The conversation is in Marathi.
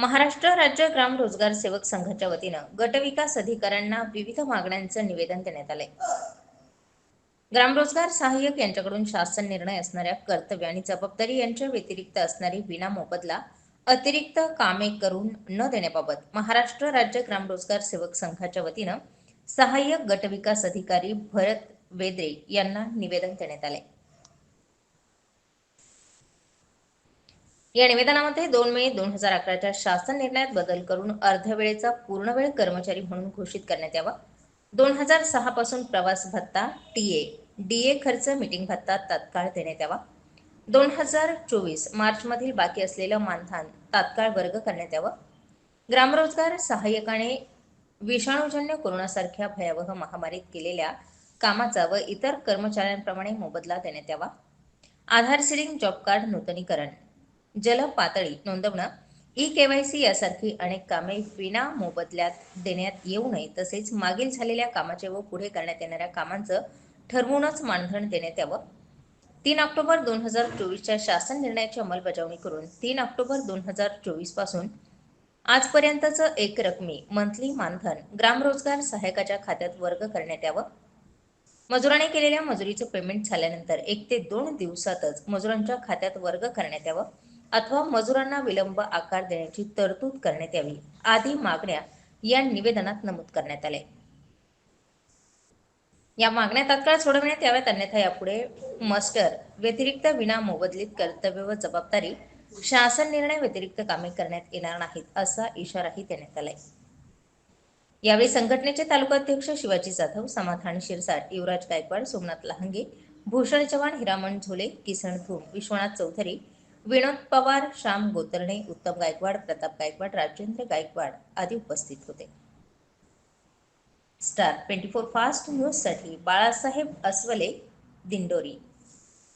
महाराष्ट्र राज्य ग्राम रोजगार सेवक संघाच्या वतीनं गटविकास अधिकाऱ्यांना विविध मागण्यांचं निवेदन देण्यात आलंय. ग्रामरोजगार सहाय्यक यांच्याकडून शासन निर्णय असणाऱ्या कर्तव्य आणि जबाबदारी यांच्या व्यतिरिक्त असणारी विना मोबदला अतिरिक्त कामे करून न देण्याबाबत महाराष्ट्र राज्य ग्रामरोजगार सेवक संघाच्या वतीनं सहाय्यक गटविकास अधिकारी भरत वेद्रे यांना निवेदन देण्यात आले या निवेदनामध्ये दोन मे दोन हजार अकराच्या शासन निर्णयात बदल करून अर्धवेळेचा पूर्णवेळ कर्मचारी म्हणून घोषित करण्यात यावा. दोन हजार सहा पासून प्रवास भत्ता टीए डीए खर्च मीटिंग भत्ता तात्काळ देण्यात यावा. दोन हजार चोवीस मार्चमधील बाकी असलेलं मानधन तात्काळ वर्ग करण्यात यावं. ग्रामरोजगार सहाय्यकाने विषाणूजन्य कोरोनासारख्या भयावह महामारीत केलेल्या कामाचा व इतर कर्मचाऱ्यांप्रमाणे मोबदला देण्यात यावा. आधार सिलिंग जॉब कार्ड नूतनीकरण. जल पातळी नोंदवणं ई केवायसी यासारखी अनेक कामे विना मोबदल्यात देण्यात येऊ नये तसेच मागील झालेल्या कामाचे व पुढे करण्यात येणाऱ्या कामांचं ठरवूनच मानधन देण्यात यावं. तीन ऑक्टोबर दोन हजार चोवीसच्या शासन निर्णयाची अंमलबजावणी करून तीन ऑक्टोबर दोन हजार चोवीसपासून आजपर्यंतचं एक रकमी मंथली मानधन ग्रामरोजगार सहायकाच्या खात्यात वर्ग करण्यात यावं. मजुराने केलेल्या मजुरीचं पेमेंट झाल्यानंतर एक ते दोन दिवसातच मजुरांच्या खात्यात वर्ग करण्यात यावं. अथवा मजुरांना विलंब आकार देण्याची तरतूद करण्यात यावी. आदी मागण्या या निवेदनात नमूद करण्यात आल्या या मागण्या तात्काळ सोडविण्यात याव्यात अन्यथा यापुढे मस्टर व्यतिरिक्त विना मोबदलीत कर्तव्य व जबाबदारी शासन निर्णय व्यतिरिक्त कामे करण्यात येणार नाहीत असा इशाराही देण्यात आलाय. यावेळी संघटनेचे तालुकाध्यक्ष शिवाजी जाधव समाधान शिरसाट युवराज गायकवाड सोमनाथ लहांगे भूषण चव्हाण हिरामण झोले किसन धूम विश्वनाथ चौधरी विनोद पवार श्याम गोतरणे उत्तम गायकवाड प्रताप गायकवाड राजेंद्र गायकवाड आदी उपस्थित होते. स्टार ट्वेंटी फोर फास्ट न्यूजसाठी बाळासाहेब अस्वले दिंडोरी.